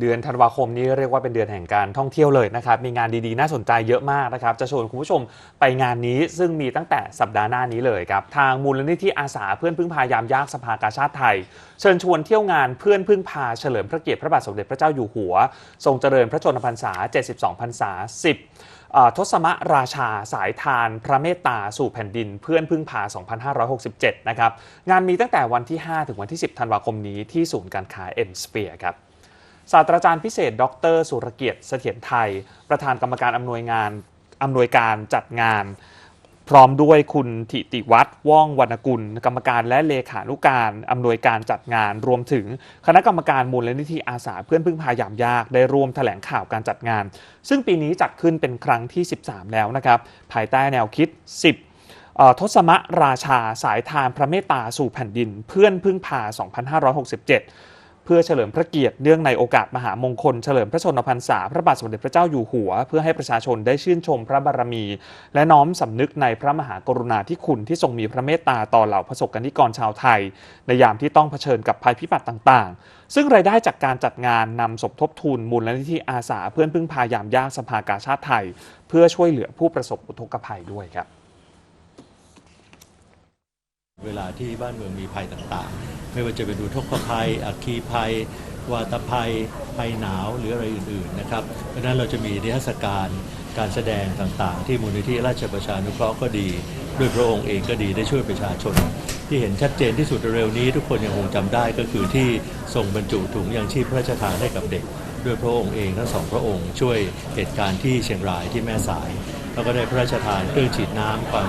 เดือนธันวาคมนี้เรียกว่าเป็นเดือนแห่งการท่องเที่ยวเลยนะครับ มีงานดีๆ น่าสนใจเยอะมากนะครับ จะชวนคุณผู้ชมไปงานนี้ซึ่งมีตั้งแต่สัปดาห์หน้านี้เลยครับ ทางมูลนิธิอาสาเพื่อนพึ่งพายามยากสภากาชาติไทย เชิญชวนเที่ยวงานเพื่อนพึ่งพาเฉลิมพระเกียรติพระบาทสมเด็จพระเจ้าอยู่หัว ทรงเจริญพระชนมพรรษา 72พรรษา 10ทศมราชาสายทาน พระเมตตาสู่แผ่นดินเพื่อนพึ่งพา 2567 นะครับ งานมีตั้งแต่วันที่ 5 ถึงวันที่ 10 ธันวาคมนี้ที่ศูนย์การค้าเอ็มสเปียร์ครับ ศาสตราจารย์พิเศษ ดร สุรเกียรติเสถียรไทย ประธานกรรมการอำนวยงานอำนวยการจัดงาน พร้อมด้วยคุณทิติวัฒน์ว่องวรรณกุล กรรมการและเลขานุการอำนวยการจัดงาน รวมถึงคณะกรรมการมูลนิธิอาสาเพื่อนพึ่งพายามยากได้ร่วมแถลงข่าวการจัดงาน ซึ่งปีนี้จัดขึ้นเป็นครั้งที่ 13 แล้วนะครับ ภายใต้แนวคิด 10ทศมราชาสายทานพระเมตตาสู่แผ่นดิน เพื่อนพึ่งพา 2567 เพื่อเฉลิมพระเกียรติเนื่องในโอกาสมหามงคลเฉลิมพระชนมพรรษาพระบาทสมเด็จพระเจ้าอยู่หัว เพื่อให้ประชาชนได้ชื่นชมพระบารมี และน้อมสำนึกในพระมหากรุณาธิคุณที่ทรงมีพระเมตตาต่อเหล่าประสบกนิกรชาวไทย ในยามที่ต้องเผชิญกับภัยพิบัติต่างๆ ซึ่งรายได้จากการจัดงานนำสมทบทุนมูลนิธิอาสาเพื่อนพึ่งพายามยากสภากาชาติไทย เพื่อช่วยเหลือผู้ประสบอุทกภัยด้วยครับ เวลาที่บ้านเมืองมีภัยต่างๆ ไม่ว่าจะเป็นอุทกภัย อัคคีภัย วาตภัย ภัยหนาวหรืออะไรอื่นๆนะครับ เพราะนั้นเราจะมีนิทรรศการการแสดงต่างๆ ที่มูลนิธิราชประชานุเคราะห์ก็ดี ด้วยพระองค์เองก็ดีได้ช่วยประชาชน ที่เห็นชัดเจนที่สุดเร็วนี้ ทุกคนยังคงจำได้ก็คือที่ส่งบรรจุถุงยางชีพพระราชทานให้กับเด็ก ด้วยพระองค์เองทั้งสองพระองค์ช่วยเหตุการณ์ที่เชียงรายที่แม่สาย แล้วก็ได้พระราชทานเครื่องฉีดน้ำความ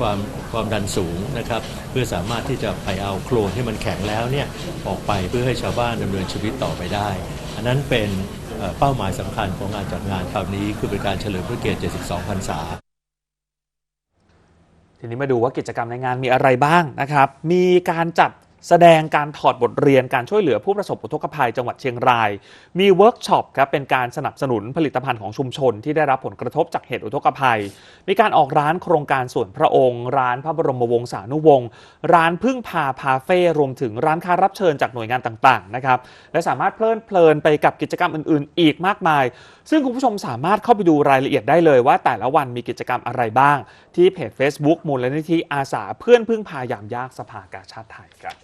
ความความดันสูงนะครับ เพื่อสามารถที่จะไปเอาโคลนที่มันแข็งแล้วเนี่ยออกไปเพื่อให้ชาวบ้านดำเนินชีวิตต่อไปได้ อันนั้นเป็นเป้าหมายสำคัญของงานจัดงานคราวนี้คือเป็นการเฉลิมพระเกียรติ 72 พรรษาทีนี้มาดูว่ากิจกรรมในงานมีอะไรบ้างนะครับ มีการจัด แสดงการถอดบทเรียนการช่วยเหลือผู้ประสบอุทกภัยจังหวัดเชียงราย มีเวิร์กช็อปครับเป็นการสนับสนุนผลิตภัณฑ์ของชุมชนที่ได้รับผลกระทบจากเหตุอุทกภัย มีการออกร้านโครงการส่วนพระองค์ ร้านพระบรมวงศานุวงศ์ร้านพึ่งพาพาเฟ่รวมถึงร้านค้ารับเชิญจากหน่วยงานต่างๆนะครับและสามารถเพลินเพลินไปกับกิจกรรมอื่นๆ อีกมากมาย ซึ่งคุณผู้ชมสามารถเข้าไปดูรายละเอียดได้เลยว่า แต่ละวันมีกิจกรรมอะไรบ้าง ที่เพจ Facebook มูลนิธิอาสาเพื่อนพึ่งพายามยากสภากาชาติไทยครับ